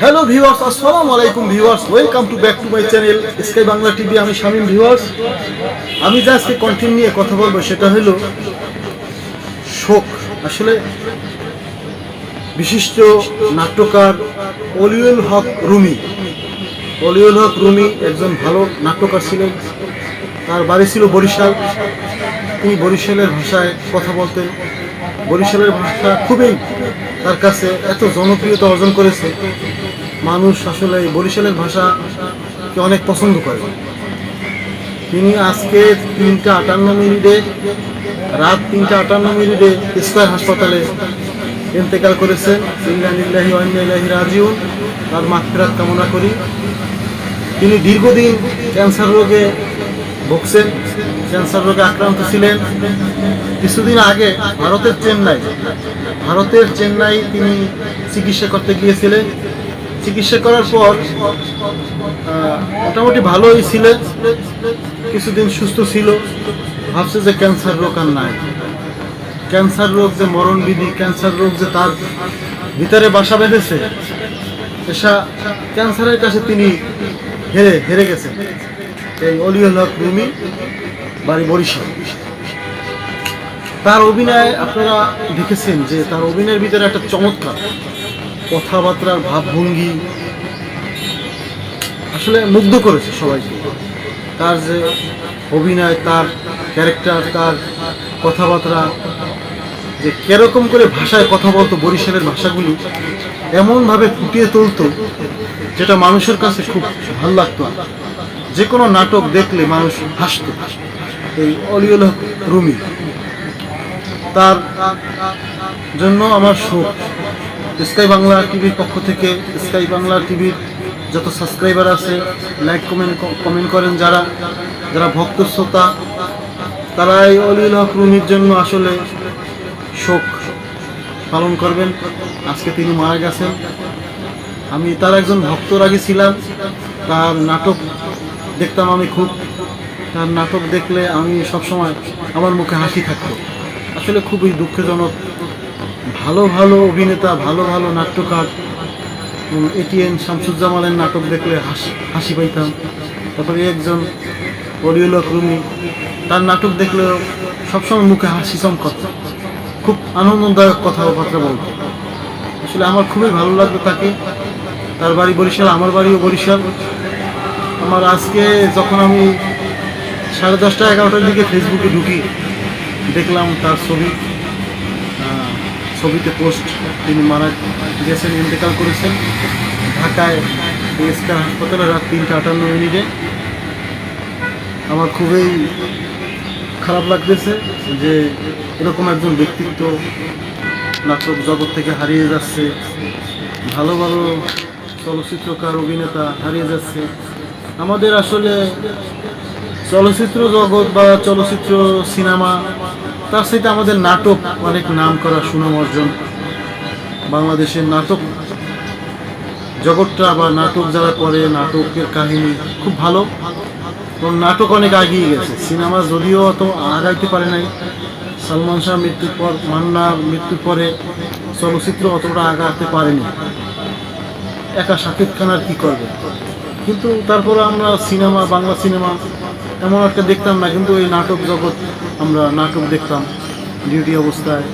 Hello viewers আসসালামু আলাইকুম viewers welcome to back to my channel sky Bangla TV আমি Shamim viewers আমি যে আজকে কন্টেন্ট নিয়ে কথা বলব সেটা হলো শোক। আসলে বিশিষ্ট নাট্যকার অলিউল হক রুমি। অলিউল হক রুমি একজন ভালো নাট্যকার ছিলেন। তার বাড়ি ছিল বরিশাল। তিনি বরিশালের ভাষায় কথা বলতেন। বরিশালের ভাষা খুবই তার কাছে এত জনপ্রিয়তা অর্জন করেছে, মানুষ আসলে বরিশালের ভাষাকে অনেক পছন্দ করে। তিনি আজকে তিনটা আটান্ন মিনিটে, রাত তিনটা আটান্ন মিনিটে স্কয়ার হাসপাতালে ইন্তেকাল করেছেন। ইল্লাহি ওয়ান্নাইলাহি রাজিউন। তার মাগফিরাত কামনা করি। তিনি দীর্ঘদিন ক্যান্সার রোগে ভুগছেন, ক্যান্সার রোগে আক্রান্ত ছিলেন। কিছুদিন আগে ভারতের চেন্নাই ভারতের চেন্নাই তিনি চিকিৎসা করতে গিয়েছিলেন। চিকিৎসা করার পর মোটামুটি ভালোই ছিলেন। কিছুদিন সুস্থ ছিল। ভাবছে যে ক্যান্সার রোগ আর নাই। ক্যান্সার রোগ যে মরণবিধি, ক্যান্সার রোগ যে তার ভিতরে বাসা বেঁধেছে, এসা ক্যান্সারের কাছে তিনি হেরে হেরে গেছেন। এই অলিউল হক রুমি বাড়ি বরিশাল। তার অভিনয় আপনারা দেখেছেন যে তার অভিনয়ের ভিতরে একটা চমৎকার কথাবার্তার ভাবভঙ্গি আসলে মুগ্ধ করেছে সবাইকে। তার যে অভিনয়, তার ক্যারেক্টার তার কথাবার্তা, যে কেরকম করে ভাষায় কথা বলতো বরিশালের ভাষাগুলি, এমনভাবে ফুটিয়ে তুলতো যেটা মানুষের কাছে খুব ভালো লাগতো যে কোনো নাটক দেখলে মানুষ হাসতো। এই অলিউল হক রুমি। তার জন্য আমার শোক স্কাই বাংলা টিভির পক্ষ থেকে স্কাই বাংলা টিভির যত সাবস্ক্রাইবার আছে, লাইক, কমেন্ট কমেন্ট করেন যারা যারা ভক্ত শ্রোতা তারা এই অলিউল হক রুমির জন্য আসলে শোক পালন করবেন। আজকে তিনি মারা গেছেন। আমি তার একজন ভক্তর আগে ছিলাম। তার নাটক দেখতাম আমি খুব। তার নাটক দেখলে আমি সবসময় আমার মুখে হাসি থাকতো। আসলে খুবই দুঃখজনক। ভালো ভালো অভিনেতা, ভালো ভালো নাট্যকার। এটিএন শামসুজ্জামালের নাটক দেখলে হাসি হাসি পাইতাম। তারপরে একজন অডিওলক রুমি, তার নাটক দেখলেও সবসময় মুখে হাসি চমকত। খুব আনন্দদায়ক কথাবার্তা বলতো। আসলে আমার খুবই ভালো লাগতো তাকে। তার বাড়ি বরিশাল, আমার বাড়িও বরিশাল। আমার আজকে যখন আমি সাড়ে দশটা, এগারোটার দিকে ফেসবুকে ঢুকি দেখলাম তার ছবি। ছবিতে পোস্ট তিনি মারা গেছেন, ইন্তেকাল করেছেন। ঢাকায় এসকার হাসপাতালে রাত তিনটা আটান্ন মিনিটে। আমার খুবই খারাপ লাগতেছে যে এরকম একজন ব্যক্তিত্ব নাটক জগৎ থেকে হারিয়ে যাচ্ছে, ভালো ভালো চলচ্চিত্রকার, অভিনেতা হারিয়ে যাচ্ছে। আমাদের আসলে চলচ্চিত্র জগৎ বা চলচ্চিত্র সিনেমা তার সাথে আমাদের নাটক, অনেক নাম করা সুনাম অর্জন। বাংলাদেশের নাটক জগৎটা বা নাটক যারা করে, নাটকের কাহিনী খুব ভালো। এবং নাটক অনেক এগিয়ে গেছে। সিনেমা যদিও অত আগাইতে পারে নাই। সালমান শাহ মৃত্যুর পর, মান্না মৃত্যুর পরে চলচ্চিত্র অতটা আগাতে পারেনি। একা শাকিব খান আর কী করবে? কিন্তু তারপরে আমরা সিনেমা, বাংলা সিনেমা এমন একটা দেখতাম না, কিন্তু এই নাটক জগৎ আমরা নাটক দেখতাম, ডিউটি অবস্থায়,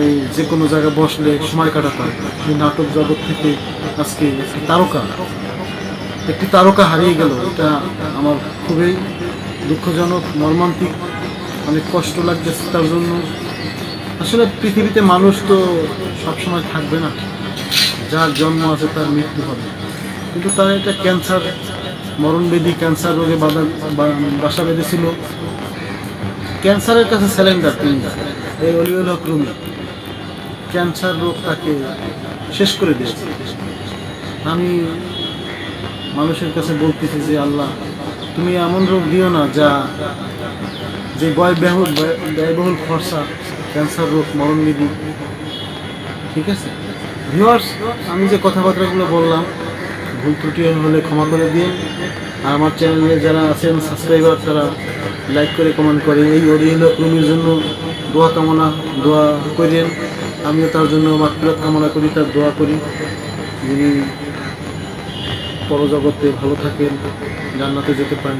এই যে কোনো জায়গায় বসলে সময় কাটাতাম। এই নাটক জগৎ থেকে আজকে একটি তারকা একটি তারকা হারিয়ে গেল, এটা আমার খুবই দুঃখজনক, মর্মান্তিক, অনেক কষ্ট লাগতেছে তার জন্য। আসলে পৃথিবীতে মানুষ তো সবসময় থাকবে না, যার জন্ম আছে তার মৃত্যু হবে। কিন্তু তার একটা ক্যান্সার মরণবেদী ক্যান্সার রোগে বাধা বাসা বেঁধেছিল। ক্যান্সারের কাছে স্যালেন্ডার তিনি এই অলিউল হক রুমি ক্যান্সার রোগ তাকে শেষ করে দিয়েছে। আমি মানুষের কাছে বলতেছি যে, আল্লাহ, তুমি এমন রোগ দিও না যা, যে ব্যয়বহুল ব্যয়বহুল খরচা ক্যান্সার রোগ মরণবিধি ঠিক আছে? ভিউয়ার্স আমি যে কথাবার্তাগুলো বললাম ভুল ত্রুটি হলে ক্ষমা করে দিন। আর আমার চ্যানেলে যারা আছেন সাবস্ক্রাইবার তারা লাইক করে কমেন্ট করে। এই অরিহল রুমির জন্য দোয়া কামনা, দোয়া করেন। আমিও তার জন্য মাত্রাত কামনা করি, তার দোয়া করি। যিনি পরজগতে ভালো থাকেন, জান্নাতে যেতে পারেন।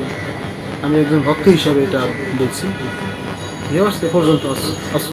আমি একজন ভক্ত হিসাবে এটা দেখছি। এ পর্যন্ত আস-